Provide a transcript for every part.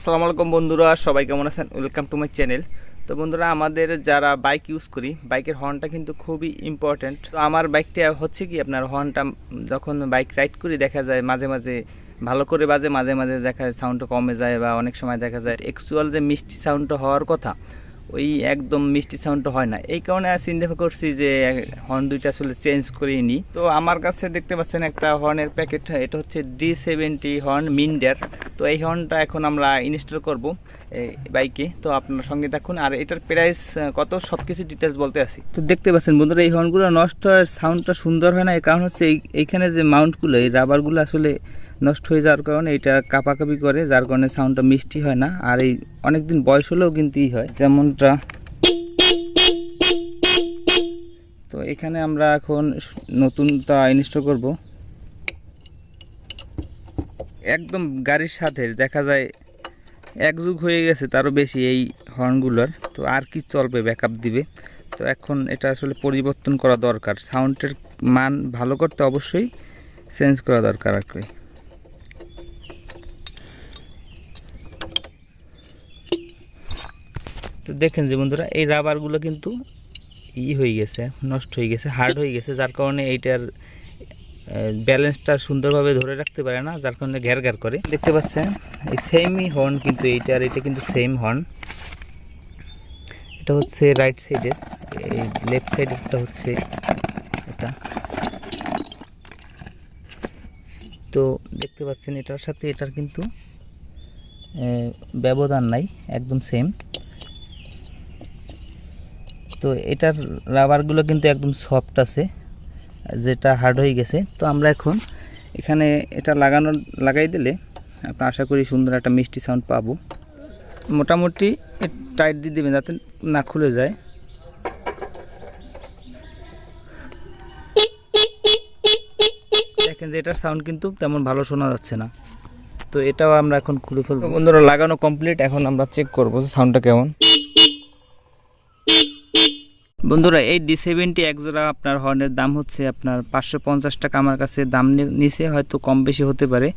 আসসালামু আলাইকুম বন্ধুরা, সবাই কেমন আছেন? ওয়েলকাম টু মাই চ্যানেল তো বন্ধুরা, আমাদের যারা বাইক ইউজ করি বাইকের হর্নটা কিন্তু খুবই ইম্পর্ট্যান্ট তো আমার বাইকটা হচ্ছে কি, আপনার হর্নটা যখন বাইক রাইড করি, দেখা যায় মাঝে মাঝে ভালো করে বাজে, মাঝে মাঝে দেখা যায় সাউন্ডটা কমে যায় বা অনেক সময় দেখা যায় অ্যাকচুয়াল যে মিষ্টি সাউন্ডটা হওয়ার কথা, ওই একদম মিষ্টি সাউন্ডটা হয় না। এই কারণে চিন্তা করছি যে হর্ন দুইটা আসলে চেঞ্জ করে নিই তো আমার কাছে দেখতে পাচ্ছেন একটা হর্নের প্যাকেট এটা হচ্ছে ডি সেভেন্টি হর্ন মিন্ডার তো এই হর্নটা এখন আমরা ইনস্টল করব, এই বাইকে তো আপনার সঙ্গে দেখুন আর এটার প্রাইস কত? সব কিছু ডিটেলস বলতে আসি। তো দেখতে পাচ্ছেন বন্ধুরা, এই হর্নগুলো নষ্ট হয় সাউন্ডটা সুন্দর হয় না। এর কারণ হচ্ছে এইখানে যে মাউন্টগুলো এই রাবারগুলো আসলে নষ্ট হয়ে যাওয়ার কারণে এটা কাপাকাপি করে, যার কারণে সাউন্ডটা মিষ্টি হয় না। আর এই অনেক দিন বয়স হলেও কিন্তু ই হয়। যেমনটা তো এখানে আমরা এখন নতুনটা ইনস্টল করব। একদম গাড়ির সাথে, দেখা যায় এক যুগ হয়ে গেছে তারও বেশি এই হর্নগুলোর, তো আর কি চলবে ব্যাকআপ দিবে? তো এখন এটা আসলে পরিবর্তন করা দরকার। সাউন্ডের মান ভালো করতে অবশ্যই চেঞ্জ করা দরকার আর কি। তো দেখেন যে বন্ধুরা, এই রাবারগুলো কিন্তু ই হয়ে গেছে, নষ্ট হয়ে গেছে হার্ড হয়ে গেছে, যার কারণে এইটার ব্যালেন্সটা সুন্দরভাবে ধরে রাখতে পারে না, যার কারণে ঘ্যার ঘ্যার করে। দেখতে পাচ্ছেন, এই সেমই হর্ন কিন্তু এইটা, আর এটা কিন্তু সেম হর্ন এটা হচ্ছে রাইট সাইডের এই লেফট সাইডেরটা হচ্ছে এটা। তো দেখতে পাচ্ছেন, এটার সাথে এটার কিন্তু ব্যবধান নাই, একদম সেম তো এটার রাবারগুলো কিন্তু একদম সফট আছে। যেটা হার্ড হয়ে গেছে, তো আমরা এখন এখানে এটা লাগানো লাগাই দিলে আপনার আশা করি সুন্দর একটা মিষ্টি সাউন্ড পাবো। মোটামুটি টাইট দিয়ে দেবেন যাতে না খুলে যায়। দেখেন যে এটার সাউন্ড কিন্তু তেমন ভালো শোনা যাচ্ছে না। তো এটাও আমরা এখন খুলে ফেলব। বন্ধুরা, লাগানো কমপ্লিট এখন আমরা চেক করব সাউন্ডটা কেমন। বন্ধুরা, এই ডি সেভেন্টি একজোড়া আপনার হর্নের দাম হচ্ছে আপনার পাঁচশো পঞ্চাশ টাকা। আমার কাছে দাম নিচে হয়তো কম বেশি হতে পারে।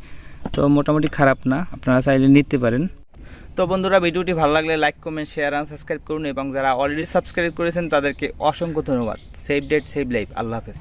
তো মোটামুটি খারাপ না, আপনারা চাইলে নিতে পারেন। তো বন্ধুরা, ভিডিওটি ভালো লাগলে লাইক কমেন্ট শেয়ার আর সাবস্ক্রাইব করুন এবং যারা অলরেডি সাবস্ক্রাইব করেছেন, তাদেরকে অসংখ্য ধন্যবাদ। সেভ ডেট সেভ লাইফ আল্লাহ হাফেজ।